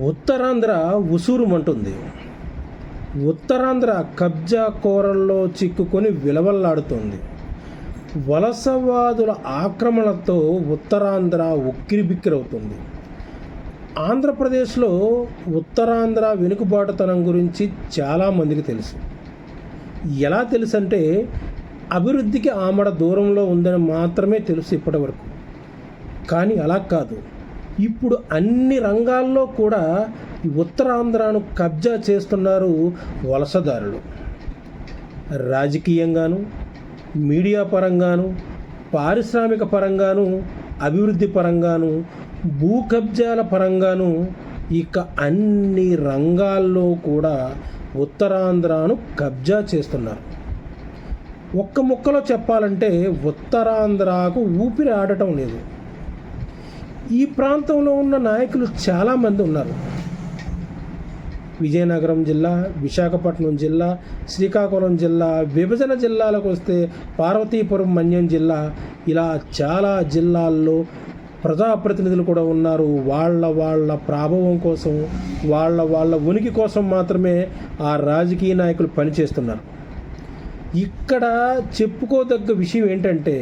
ఉత్తరాంధ్ర ఉసూరుమంటుంది. ఉత్తరాంధ్ర కబ్జా కోరల్లో చిక్కుకొని విలవల్లాడుతోంది. వలసవాదుల ఆక్రమణతో ఉత్తరాంధ్ర ఉక్కిరిబిక్కిరవుతుంది. ఆంధ్రప్రదేశ్లో ఉత్తరాంధ్ర వెనుకబాటుతనం గురించి చాలామందికి తెలుసు. ఎలా తెలుసు అంటే అభివృద్ధికి ఆమడ దూరంలో ఉందని మాత్రమే తెలుసు ఇప్పటివరకు. కానీ అలా కాదు. ఇప్పుడు అన్ని రంగాల్లో కూడా ఈ ఉత్తరాంధ్రను కబ్జా చేస్తున్నారు వలసదారులు. రాజకీయంగాను మీడియా పరంగాను పారిశ్రామిక పరంగాను అభివృద్ధి పరంగాను భూ కబ్జాల పరంగాను ఇక అన్ని రంగాల్లో కూడా ఉత్తరాంధ్రను కబ్జా చేస్తున్నారు. ఒక్క ముక్కలో చెప్పాలంటే ఉత్తరాంధ్రకు ఊపిరి ఆడటం లేదు. ఈ ప్రాంతంలో ఉన్న నాయకులు చాలామంది ఉన్నారు. విజయనగరం జిల్లా విశాఖపట్నం జిల్లా శ్రీకాకుళం జిల్లా విభజన జిల్లాలకు వస్తే పార్వతీపురం మన్యం జిల్లా ఇలా చాలా జిల్లాల్లో ప్రజాప్రతినిధులు కూడా ఉన్నారు. వాళ్ళ వాళ్ళ ప్రాభవం కోసం వాళ్ళ వాళ్ళ ఉనికి కోసం మాత్రమే ఆ రాజకీయ నాయకులు పనిచేస్తున్నారు. ఇక్కడ చెప్పుకోదగ్గ విషయం ఏంటంటే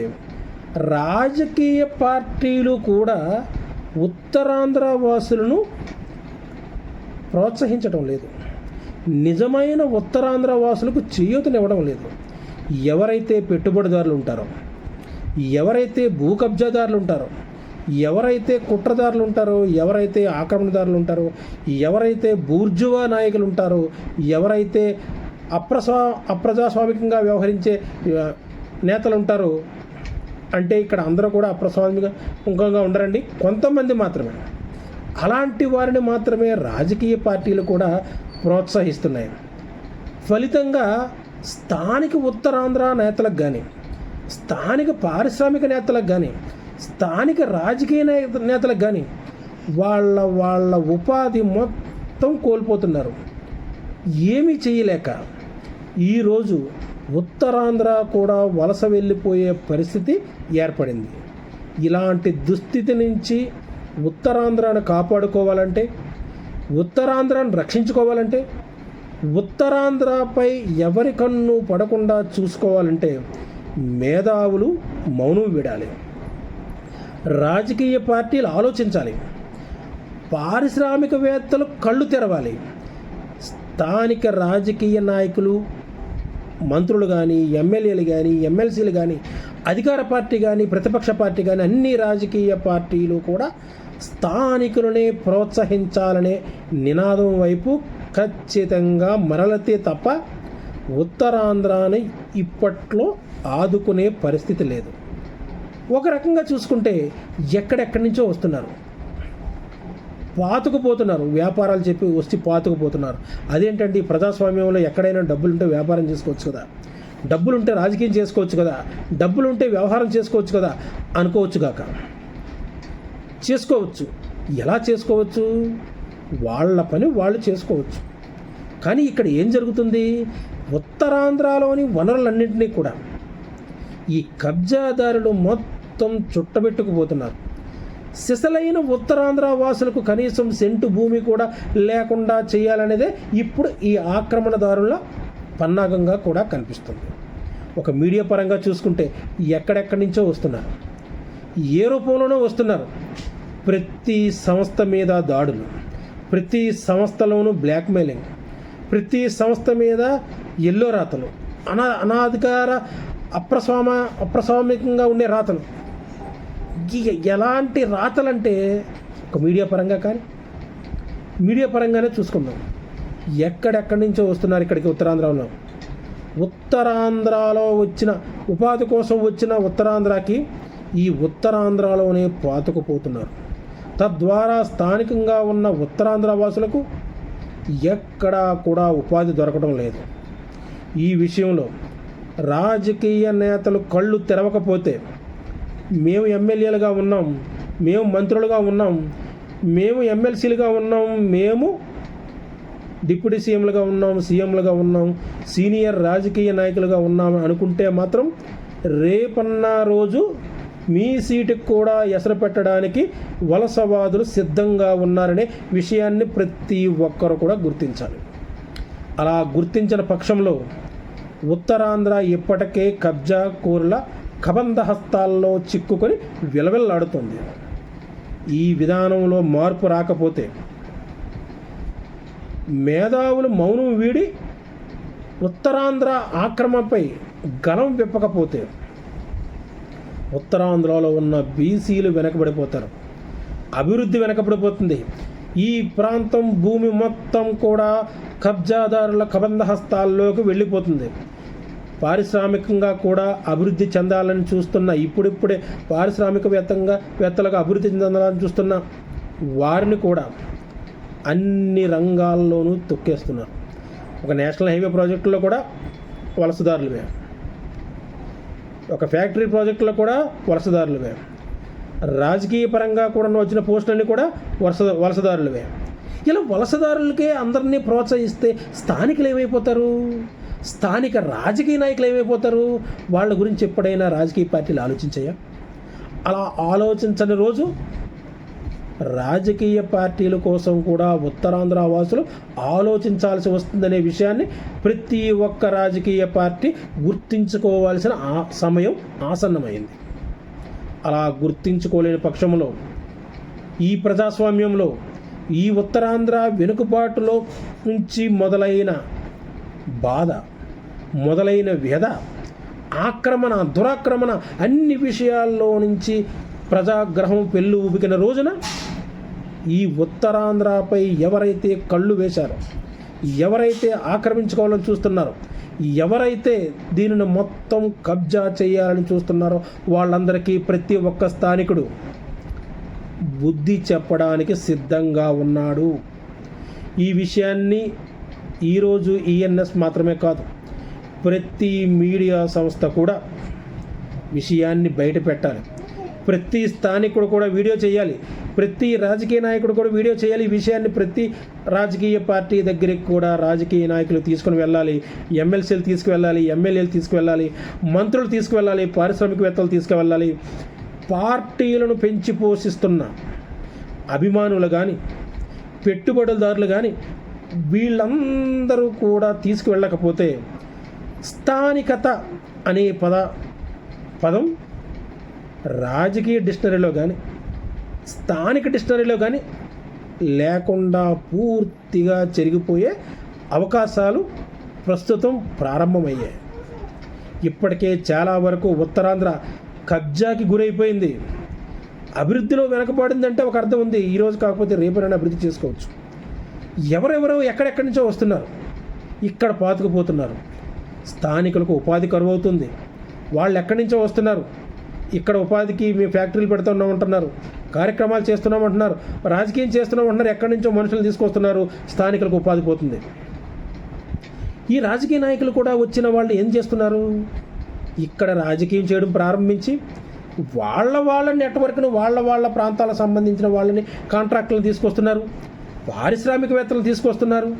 రాజకీయ పార్టీలు కూడా ఉత్తరాంధ్ర వాసులను ప్రోత్సహించడం లేదు. నిజమైన ఉత్తరాంధ్ర వాసులకు చేయూతనివ్వడం లేదు. ఎవరైతే పెట్టుబడిదారులు ఉంటారో ఎవరైతే భూ కబ్జాదారులు ఉంటారో ఎవరైతే కుట్రదారులు ఉంటారో ఎవరైతే ఆక్రమణదారులు ఉంటారో ఎవరైతే బూర్జువా నాయకులు ఉంటారో ఎవరైతే అప్రస్వా అప్రజాస్వామికంగా వ్యవహరించే నేతలు ఉంటారో అంటే ఇక్కడ అందరూ కూడా అప్రస్వామికంగా ఉండరండి. కొంతమంది మాత్రమే. అలాంటి వారిని మాత్రమే రాజకీయ పార్టీలు కూడా ప్రోత్సహిస్తున్నాయి. ఫలితంగా స్థానిక ఉత్తరాంధ్ర నేతలకు కానీ స్థానిక పారిశ్రామిక నేతలకు కానీ స్థానిక రాజకీయ నేతలకు కానీ వాళ్ళ వాళ్ళ ఉపాధి మొత్తం కోల్పోతున్నారు. ఏమీ చేయలేక ఈరోజు ఉత్తరాంధ్ర కూడా వలస వెళ్ళిపోయే పరిస్థితి ఏర్పడింది. ఇలాంటి దుస్థితి నుంచి ఉత్తరాంధ్రను కాపాడుకోవాలంటే ఉత్తరాంధ్రను రక్షించుకోవాలంటే ఉత్తరాంధ్రపై ఎవరి కన్ను పడకుండా చూసుకోవాలంటే మేధావులు మౌనం విడాలి. రాజకీయ పార్టీలు ఆలోచించాలి. పారిశ్రామికవేత్తలు కళ్ళు తెరవాలి. స్థానిక రాజకీయ నాయకులు మంత్రులు కానీ ఎమ్మెల్యేలు కానీ ఎమ్మెల్సీలు కానీ అధికార పార్టీ కానీ ప్రతిపక్ష పార్టీ కానీ అన్ని రాజకీయ పార్టీలు కూడా స్థానికులనే ప్రోత్సహించాలనే నినాదం వైపు ఖచ్చితంగా మరలతే తప్ప ఉత్తరాంధ్రాని ఇప్పట్లో ఆదుకునే పరిస్థితి లేదు. ఒక రకంగా చూసుకుంటే ఎక్కడెక్కడి నుంచో వస్తున్నారు. పాతుకుపోతున్నారు. వ్యాపారాలు చెప్పి వచ్చి పాతుకుపోతున్నారు. అదేంటంటే ఈ ప్రజాస్వామ్యంలో ఎక్కడైనా డబ్బులు ఉంటే వ్యాపారం చేసుకోవచ్చు కదా. డబ్బులుంటే రాజకీయం చేసుకోవచ్చు కదా. డబ్బులుంటే వ్యవహారం చేసుకోవచ్చు కదా. అనుకోవచ్చు కాక. చేసుకోవచ్చు. ఎలా చేసుకోవచ్చు? వాళ్ళ పని వాళ్ళు చేసుకోవచ్చు. కానీ ఇక్కడ ఏం జరుగుతుంది? ఉత్తరాంధ్రలోని వనరులన్నింటినీ కూడా ఈ కబ్జాదారులు మొత్తం చుట్టబెట్టుకుపోతున్నారు. సిసలైన ఉత్తరాంధ్ర వాసులకు కనీసం సెంటు భూమి కూడా లేకుండా చేయాలనేదే ఇప్పుడు ఈ ఆక్రమణదారుల పన్నాగంగా కూడా కనిపిస్తుంది. ఒక మీడియా పరంగా చూసుకుంటే ఎక్కడెక్కడి నుంచో వస్తున్నారు. ఏ రూపంలోనో వస్తున్నారు. ప్రతి సంస్థ మీద దాడులు ప్రతి సంస్థలోనూ బ్లాక్మెయిలింగ్ ప్రతి సంస్థ మీద ఎల్లో రాతలు అనా అనాధికార అప్రస్వామ అప్రస్వామికంగా ఉండే రాతలు. ఎలాంటి రాతలంటే ఒక మీడియా పరంగా కానీ మీడియా పరంగానే చూసుకుందాం. ఎక్కడెక్కడి నుంచో వస్తున్నారు ఇక్కడికి ఉత్తరాంధ్రలో? ఉత్తరాంధ్రలో వచ్చిన ఉపాధి కోసం వచ్చిన ఉత్తరాంధ్రకి ఈ ఉత్తరాంధ్రలోనే పాతుకుపోతున్నారు. తద్వారా స్థానికంగా ఉన్న ఉత్తరాంధ్ర వాసులకు ఎక్కడా కూడా ఉపాధి దొరకడం లేదు. ఈ విషయంలో రాజకీయ నేతలు కళ్ళు తెరవకపోతే మేము ఎమ్మెల్యేలుగా ఉన్నాం మేము మంత్రులుగా ఉన్నాం మేము ఎమ్మెల్సీలుగా ఉన్నాం మేము డిప్యూటీ సీఎంలుగా ఉన్నాం సీఎంలుగా ఉన్నాం సీనియర్ రాజకీయ నాయకులుగా ఉన్నాం అనుకుంటే మాత్రం రేపన్న రోజు మీ సీటుకు కూడా ఎసరు పెట్టడానికి వలసవాదులు సిద్ధంగా ఉన్నారనే విషయాన్ని ప్రతి ఒక్కరు కూడా గుర్తించాలి. అలా గుర్తించిన పక్షంలో ఉత్తరాంధ్ర ఇప్పటికే కబ్జా కూరల కబంధ హస్తాల్లో చిక్కుకొని విలవిల్లాడుతుంది. ఈ విధానంలో మార్పు రాకపోతే మేధావులు మౌనం వీడి ఉత్తరాంధ్ర ఆక్రమణపై గలం విప్పకపోతే ఉత్తరాంధ్రలో ఉన్న బీసీలు వెనకబడిపోతారు. అభివృద్ధి వెనకబడిపోతుంది. ఈ ప్రాంతం భూమి మొత్తం కూడా కబ్జాదారుల కబంధ హస్తాల్లోకి వెళ్ళిపోతుంది. పారిశ్రామికంగా కూడా అభివృద్ధి చెందాలని చూస్తున్న ఇప్పుడిప్పుడే పారిశ్రామికవేత్తంగా వేత్తలకు అభివృద్ధి చెందాలని చూస్తున్న వారిని కూడా అన్ని రంగాల్లోనూ తొక్కేస్తున్నారు. ఒక నేషనల్ హైవే ప్రాజెక్టులో కూడా వలసదారులవే ఒక ఫ్యాక్టరీ ప్రాజెక్టులో కూడా వలసదారులవే రాజకీయ పరంగా కూడా వచ్చిన పోస్టులన్నీ కూడా వలస వలసదారులవే ఇలా వలసదారులకే అందరినీ ప్రోత్సహిస్తే స్థానికులు ఏమైపోతారు? స్థానిక రాజకీయ నాయకులు ఏమైపోతారు? వాళ్ళ గురించి ఎప్పుడైనా రాజకీయ పార్టీలు ఆలోచించాయా? అలా ఆలోచించని రోజు రాజకీయ పార్టీల కోసం కూడా ఉత్తరాంధ్ర వాసులు ఆలోచించాల్సి వస్తుందనే విషయాన్ని ప్రతి ఒక్క రాజకీయ పార్టీ గుర్తించుకోవాల్సిన ఆ సమయం ఆసన్నమైంది. అలా గుర్తించుకోలేని పక్షంలో ఈ ప్రజాస్వామ్యంలో ఈ ఉత్తరాంధ్ర వెనుకబాటులో నుంచి మొదలైన బాధ మొదలైన వ్యధ ఆక్రమణ దురాక్రమణ అన్ని విషయాల్లో నుంచి ప్రజాగ్రహం పెళ్ళు ఊపికిన రోజున ఈ ఉత్తరాంధ్రపై ఎవరైతే కళ్ళు వేశారో ఎవరైతే ఆక్రమించుకోవాలని చూస్తున్నారో ఎవరైతే దీనిని మొత్తం కబ్జా చేయాలని చూస్తున్నారో వాళ్ళందరికీ ప్రతి ఒక్క స్థానికుడు బుద్ధి చెప్పడానికి సిద్ధంగా ఉన్నాడు. ఈ విషయాన్ని ఈరోజు ఈఎన్ఎస్ మాత్రమే కాదు ప్రతి మీడియా సంస్థ కూడా విషయాన్ని బయట పెట్టాలి. ప్రతి స్థానికుడు కూడా వీడియో చేయాలి. ప్రతి రాజకీయ నాయకుడు కూడా వీడియో చేయాలి. ఈ విషయాన్ని ప్రతి రాజకీయ పార్టీ దగ్గరికి కూడా రాజకీయ నాయకులు తీసుకుని వెళ్ళాలి. ఎమ్మెల్సీలు తీసుకువెళ్ళాలి. ఎమ్మెల్యేలు తీసుకువెళ్ళాలి. మంత్రులు తీసుకువెళ్ళాలి. పారిశ్రామికవేత్తలు తీసుకువెళ్ళాలి. పార్టీలను పెంచి పోషిస్తున్న అభిమానులు కానీ పెట్టుబడిదారులు కానీ వీళ్ళందరూ కూడా తీసుకువెళ్ళకపోతే స్థానికత అనే పద పదం రాజకీయ డిక్షనరీలో కానీ స్థానిక డిక్షనరీలో కానీ లేకుండా పూర్తిగా చెరిగిపోయే అవకాశాలు ప్రస్తుతం ప్రారంభమయ్యాయి. ఇప్పటికే చాలా వరకు ఉత్తరాంధ్ర కబ్జాకి గురైపోయింది. అభివృద్ధిలో వెనకబడిందంటే ఒక అర్థం ఉంది. ఈరోజు కాకపోతే రేపైనా అభివృద్ధి చేసుకోవచ్చు. ఎవరెవరో ఎక్కడెక్కడి నుంచో వస్తున్నారు. ఇక్కడ పాతుకుపోతున్నారు. స్థానికులకు ఉపాధి కరువు అవుతుంది వాళ్ళు ఎక్కడి నుంచో వస్తున్నారు. ఇక్కడ ఉపాధికి మేము ఫ్యాక్టరీలు పెడుతున్నామంటున్నారు. కార్యక్రమాలు చేస్తున్నామంటున్నారు. రాజకీయం చేస్తున్నామంటున్నారు. ఎక్కడి నుంచో మనుషులు తీసుకొస్తున్నారు. స్థానికులకు ఉపాధి పోతుంది. ఈ రాజకీయ నాయకులు కూడా వచ్చిన వాళ్ళు ఏం చేస్తున్నారు? ఇక్కడ రాజకీయం చేయడం ప్రారంభించి వాళ్ళ వాళ్ళ నెట్వర్క్ను వాళ్ళ వాళ్ళ ప్రాంతాలకు సంబంధించిన వాళ్ళని కాంట్రాక్టులను తీసుకొస్తున్నారు. పారిశ్రామికవేత్తలు తీసుకొస్తున్నారు.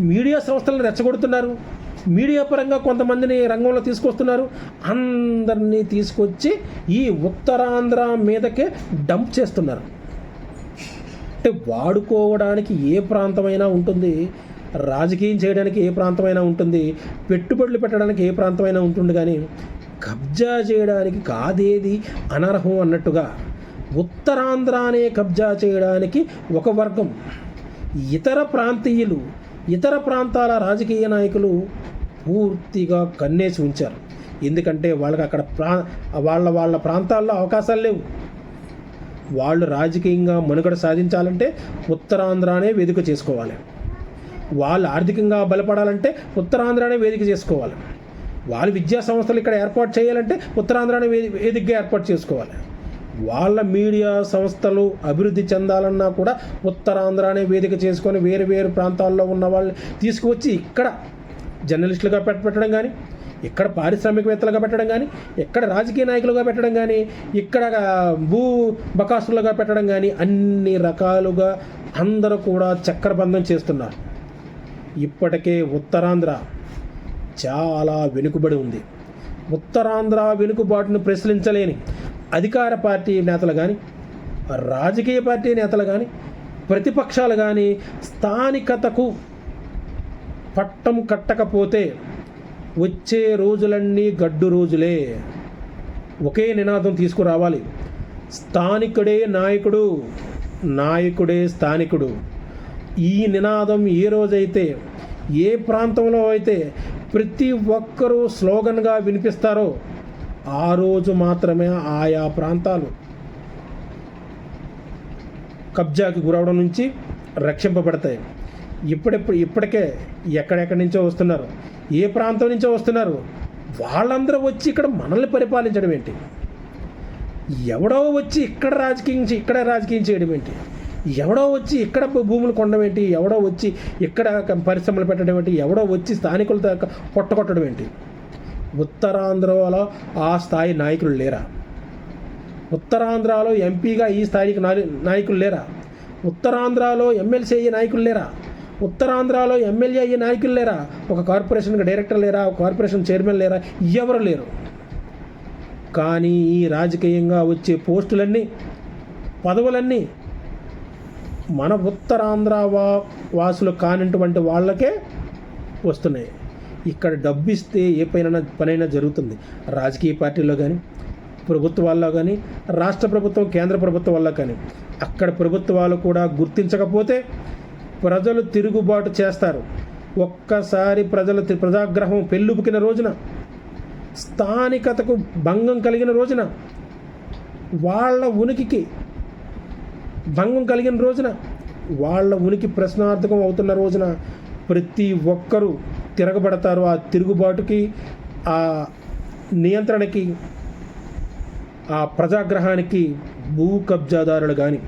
మీడియా సంస్థలను రెచ్చగొడుతున్నారు. మీడియా పరంగా కొంతమందిని రంగంలో తీసుకొస్తున్నారు. అందరినీ తీసుకొచ్చి ఈ ఉత్తరాంధ్ర మీదకే డంప్ చేస్తున్నారు. అంటే వాడుకోవడానికి ఏ ప్రాంతమైనా ఉంటుంది. రాజకీయం చేయడానికి ఏ ప్రాంతమైనా ఉంటుంది. పెట్టుబడులు పెట్టడానికి ఏ ప్రాంతమైనా ఉంటుంది కానీ కబ్జా చేయడానికి కాదేది అనర్హం అన్నట్టుగా ఉత్తరాంధ్రానే కబ్జా చేయడానికి ఒక వర్గం. ఇతర ప్రాంతీయులు ఇతర ప్రాంతాల రాజకీయ నాయకులు పూర్తిగా కన్నేసి ఉంచారు ఎందుకంటే వాళ్ళకి అక్కడ ప్రా వాళ్ళ వాళ్ళ ప్రాంతాల్లో అవకాశాలు లేవు. వాళ్ళు రాజకీయంగా మనుగడ సాధించాలంటే ఉత్తరాంధ్రానే వేదిక చేసుకోవాలి. వాళ్ళు ఆర్థికంగా బలపడాలంటే ఉత్తరాంధ్రానే వేదిక చేసుకోవాలి. వాళ్ళు విద్యా సంస్థలు ఇక్కడ ఏర్పాటు చేయాలంటే ఉత్తరాంధ్రానే వేది వేదికగా ఏర్పాటు చేసుకోవాలి. వాళ్ళ మీడియా సంస్థలు అభివృద్ధి చెందాలన్నా కూడా ఉత్తరాంధ్రానే వేదిక చేసుకొని వేరు వేరు ప్రాంతాల్లో ఉన్న వాళ్ళని తీసుకువచ్చి ఇక్కడ జర్నలిస్టులుగా పెట్ట పెట్టడం కానీ ఇక్కడ పారిశ్రామికవేత్తలుగా పెట్టడం కానీ ఇక్కడ రాజకీయ నాయకులుగా పెట్టడం కానీ ఇక్కడ భూ బకాసులుగా పెట్టడం కానీ అన్ని రకాలుగా అందరూ కూడా చక్రబంధం చేస్తున్నారు. ఇప్పటికే ఉత్తరాంధ్ర చాలా వెనుకబడి ఉంది. ఉత్తరాంధ్ర వెనుకబాటును ప్రశ్నించలేని అధికార పార్టీ నేతలు కానీ రాజకీయ పార్టీ నేతలు కానీ ప్రతిపక్షాలు కానీ స్థానికతకు పట్టం కట్టకపోతే వచ్చే రోజులన్నీ గడ్డు రోజులే. ఒకే నినాదం తీసుకురావాలి. స్థానికుడే నాయకుడు నాయకుడే స్థానికుడు. ఈ నినాదం ఏ రోజైతే ఏ ప్రాంతంలో అయితే ప్రతి ఒక్కరూ స్లోగన్గా వినిపిస్తారో ఆ రోజు మాత్రమే ఆయా ప్రాంతాలు కబ్జాకి గురవడం నుంచి రక్షింపబడతాయి. ఇప్పుడెప్పుడు ఇప్పటికే ఎక్కడెక్కడి నుంచో వస్తున్నారు ఏ ప్రాంతం నుంచో వస్తున్నారు వాళ్ళందరూ వచ్చి ఇక్కడ మనల్ని పరిపాలించడం ఏంటి? ఎవడో వచ్చి ఇక్కడ రాజకీయం ఇక్కడ రాజకీయం చేయడం ఏంటి? ఎవడో వచ్చి ఇక్కడ భూములు కొనడం ఏంటి? ఎవడో వచ్చి ఇక్కడ పరిశ్రమలు పెట్టడం ఏంటి? ఎవడో వచ్చి స్థానికులతో కొట్టగొట్టడం ఏంటి? ఉత్తరాంధ్రలో ఆ స్థాయి నాయకులు లేరా? ఉత్తరాంధ్రలో ఎంపీగా ఈ స్థాయికి నాయకులు లేరా? ఉత్తరాంధ్రలో ఎమ్మెల్సీ అయ్యే నాయకులు లేరా? ఉత్తరాంధ్రలో ఎమ్మెల్యే అయ్యే నాయకులు లేరా? ఒక కార్పొరేషన్కి డైరెక్టర్ లేరా? ఒక కార్పొరేషన్ చైర్మన్ లేరా? ఎవరు లేరు. కానీ ఈ రాజకీయంగా వచ్చే పోస్టులన్నీ పదవులన్నీ మన ఉత్తరాంధ్ర వా వాసులు కానిటువంటి వాళ్ళకే వస్తున్నాయి. ఇక్కడ డబ్బు ఇస్తే ఏ పైన పనైనా జరుగుతుంది. రాజకీయ పార్టీల్లో కానీ ప్రభుత్వాల్లో కానీ రాష్ట్ర ప్రభుత్వం కేంద్ర ప్రభుత్వం వల్ల కానీ. అక్కడ ప్రభుత్వాలు కూడా గుర్తించకపోతే ప్రజలు తిరుగుబాటు చేస్తారు. ఒక్కసారి ప్రజల తి- ప్రజాగ్రహం పెళ్ళుబుకిన రోజున స్థానికతకు భంగం కలిగిన రోజున వాళ్ళ ఉనికికి భంగం కలిగిన రోజున వాళ్ళ ఉనికి ప్రశ్నార్థకం అవుతున్న రోజున ప్రతి ఒక్కరూ తిరగబడతారు. ఆ తిరుగుబాటుకి ఆ నియంత్రణకి ఆ ప్రజాగ్రహానికి భూ కబ్జాదారులు కానీ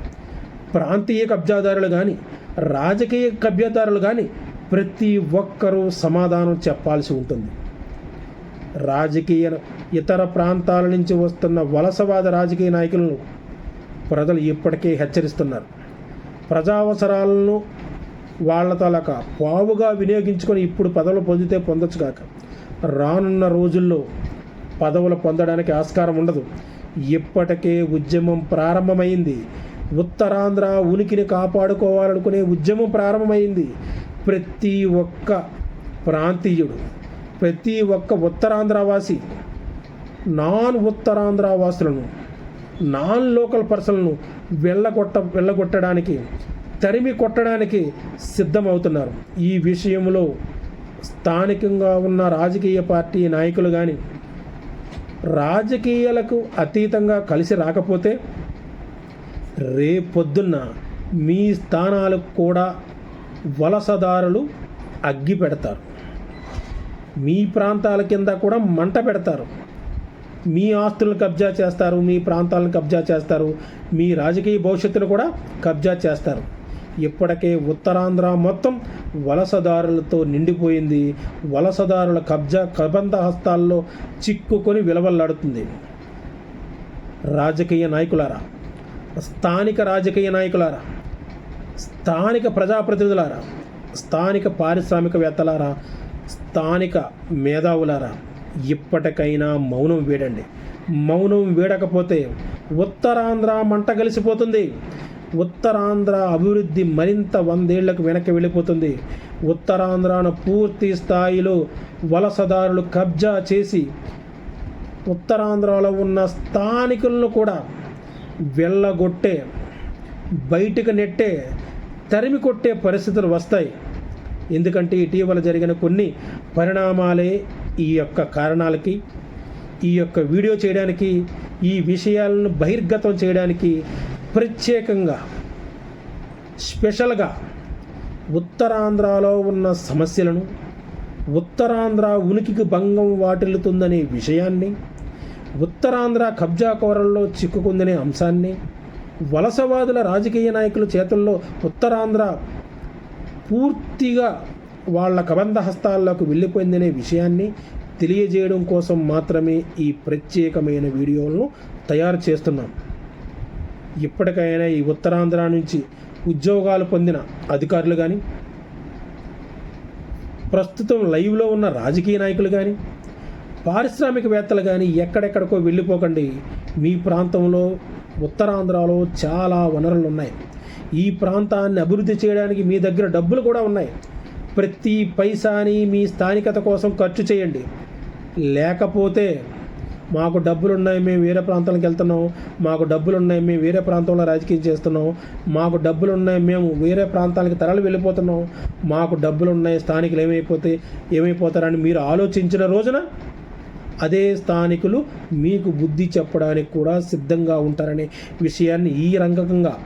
ప్రాంతీయ కబ్జాదారులు కానీ రాజకీయ కభ్యదారులు కానీ ప్రతి ఒక్కరూ సమాధానం చెప్పాల్సి ఉంటుంది. రాజకీయ ఇతర ప్రాంతాల నుంచి వస్తున్న వలసవాద రాజకీయ నాయకులను ప్రజలు ఇప్పటికే హెచ్చరిస్తున్నారు. ప్రజావసరాలను వాళ్ళ తలక పావుగా వినియోగించుకొని ఇప్పుడు పదవులు పొందితే పొందొచ్చు కాక రానున్న రోజుల్లో పదవులు పొందడానికి ఆస్కారం ఉండదు. ఇప్పటికే ఉద్యమం ప్రారంభమైంది. ఉత్తరాంధ్ర ఉనికిని కాపాడుకోవాలనుకునే ఉద్యమం ప్రారంభమైంది. ప్రతి ఒక్క ప్రాంతీయుడు ప్రతి ఒక్క ఉత్తరాంధ్రవాసి నాన్ ఉత్తరాంధ్రవాసులను నాన్ లోకల్ పర్సన్లను వెళ్ళగొట్ట వెళ్ళగొట్టడానికి తరిమి కొట్టడానికి సిద్ధమవుతున్నారు. ఈ విషయంలో స్థానికంగా ఉన్న రాజకీయ పార్టీ నాయకులు కానీ రాజకీయాలకు అతీతంగా కలిసి రాకపోతే రేపొద్దున్న మీ స్థానాలకు కూడా వలసదారులు అగ్గి పెడతారు. మీ ప్రాంతాల కింద కూడా మంట పెడతారు. మీ ఆస్తులను కబ్జా చేస్తారు మీ ప్రాంతాలను కబ్జా చేస్తారు మీ రాజకీయ భవిష్యత్తును కూడా కబ్జా చేస్తారు. ఇప్పటికే ఉత్తరాంధ్ర మొత్తం వలసదారులతో నిండిపోయింది. వలసదారుల కబ్జా కబంధ హస్తాల్లో చిక్కుకొని విలవల్లాడుతుంది. రాజకీయ నాయకులారా స్థానిక రాజకీయ నాయకులారా స్థానిక ప్రజాప్రతినిధులారా స్థానిక పారిశ్రామికవేత్తలారా స్థానిక మేధావులారా ఇప్పటికైనా మౌనం వీడండి. మౌనం వీడకపోతే ఉత్తరాంధ్ర మంట కలిసిపోతుంది. ఉత్తరాంధ్ర అభివృద్ధి మరింత వందేళ్ళకు వెనక్కి వెళ్ళిపోతుంది. ఉత్తరాంధ్రను పూర్తి స్థాయిలో వలసదారులు కబ్జా చేసి ఉత్తరాంధ్రలో ఉన్న స్థానికులను కూడా వెళ్ళగొట్టే బయటకు నెట్టే తరిమి కొట్టే పరిస్థితులు వస్తాయి. ఎందుకంటే ఇటీవల జరిగిన కొన్ని పరిణామాలే ఈ యొక్క కారణాలకి ఈ యొక్క వీడియో చేయడానికి ఈ విషయాలను బహిర్గతం చేయడానికి ప్రత్యేకంగా స్పెషల్గా ఉత్తరాంధ్రలో ఉన్న సమస్యలను ఉత్తరాంధ్ర ఉనికికి భంగం వాటిల్లుతుందనే విషయాన్ని ఉత్తరాంధ్ర కబ్జా కోరల్లో చిక్కుకుందనే అంశాన్ని వలసవాదుల రాజకీయ నాయకుల చేతుల్లో ఉత్తరాంధ్ర పూర్తిగా వాళ్ళ కబంధ హస్తాల్లోకి వెళ్ళిపోయిందనే విషయాన్ని తెలియజేయడం కోసం మాత్రమే ఈ ప్రత్యేకమైన వీడియోలను తయారు చేస్తున్నాం. ఇప్పటికైనా ఈ ఉత్తరాంధ్ర నుంచి ఉద్యోగాలు పొందిన అధికారులు కానీ ప్రస్తుతం లైవ్లో ఉన్న రాజకీయ నాయకులు కానీ పారిశ్రామికవేత్తలు కానీ ఎక్కడెక్కడికో వెళ్ళిపోకండి. మీ ప్రాంతంలో ఉత్తరాంధ్రలో చాలా వనరులు ఉన్నాయి ఈ ప్రాంతాన్ని అభివృద్ధి చేయడానికి మీ దగ్గర డబ్బులు కూడా ఉన్నాయి. ప్రతి పైసాని మీ స్థానికత కోసం ఖర్చు చేయండి. లేకపోతే మాకు డబ్బులున్నాయి మేము వేరే ప్రాంతాలకు వెళ్తున్నాం. మాకు డబ్బులు ఉన్నాయి మేము వేరే ప్రాంతంలో రాజకీయం చేస్తున్నాం. మాకు డబ్బులున్నాయి మేము వేరే ప్రాంతాలకు తరలి వెళ్ళిపోతున్నాం. మాకు డబ్బులు ఉన్నాయి స్థానికులు ఏమైపోతే ఏమైపోతారని మీరు ఆలోచించిన రోజున అదే స్థానికులు మీకు బుద్ధి చెప్పడానికి కూడా సిద్ధంగా ఉంటారనే విషయాన్ని ఈ రంగకంగా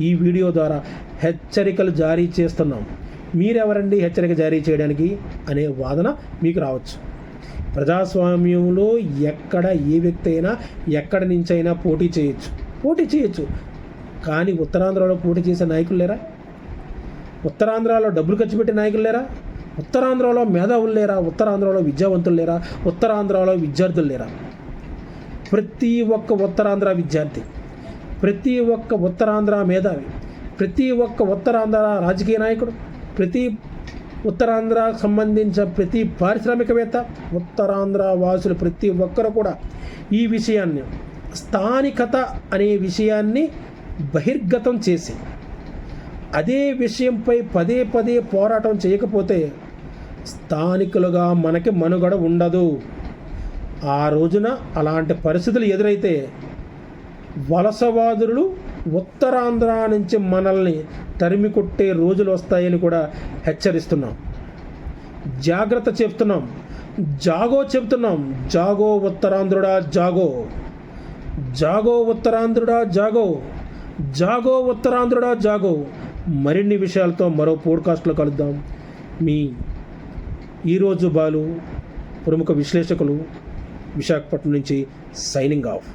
ఈ వీడియో ద్వారా హెచ్చరికలు జారీ చేస్తున్నాం. మీరెవరండి హెచ్చరిక జారీ చేయడానికి అనే వాదన మీకు రావచ్చు. ప్రజాస్వామ్యంలో ఎక్కడ ఏ వ్యక్తి అయినా ఎక్కడి నుంచైనా పోటీ చేయొచ్చు. పోటీ చేయొచ్చు. కానీ ఉత్తరాంధ్రలో పోటీ చేసే నాయకులు లేరా? ఉత్తరాంధ్రలో డబ్బులు ఖర్చు పెట్టే నాయకులు లేరా? ఉత్తరాంధ్రలో మేధావులు లేరా? ఉత్తరాంధ్రలో విద్యావంతులు లేరా? ఉత్తరాంధ్రలో విద్యార్థులు లేరా? ప్రతి ఒక్క ఉత్తరాంధ్ర విద్యార్థి ప్రతి ఒక్క ఉత్తరాంధ్ర మేధావి ప్రతి ఒక్క ఉత్తరాంధ్ర రాజకీయ నాయకుడు ప్రతి ఉత్తరాంధ్రకు సంబంధించిన ప్రతి పారిశ్రామికవేత్త ఉత్తరాంధ్ర వాసులు ప్రతి ఒక్కరు కూడా ఈ విషయాన్ని స్థానికత అనే విషయాన్ని బహిర్గతం చేసి అదే విషయంపై పదే పదే పోరాటం చేయకపోతే స్థానికులుగా మనకి మనుగడ ఉండదు. ఆ రోజున అలాంటి పరిస్థితులు ఎదురైతే వలసవాదులు ఉత్తరాంధ్ర నుంచి మనల్ని తరిమి కొట్టే రోజులు వస్తాయని కూడా హెచ్చరిస్తున్నాం. జాగ్రత్త చెప్తున్నాం. జాగో చెప్తున్నాం. జాగో ఉత్తరాంధ్రుడా జాగో. జాగో ఉత్తరాంధ్రుడా జాగో. జాగో ఉత్తరాంధ్రుడా జాగో. మరిన్ని విషయాలతో మరో పోడ్కాస్ట్లో కలుద్దాం. మీ ఈరోజు బాలు ప్రముఖ విశ్లేషకులు విశాఖపట్నం నుంచి సైనింగ్ ఆఫ్.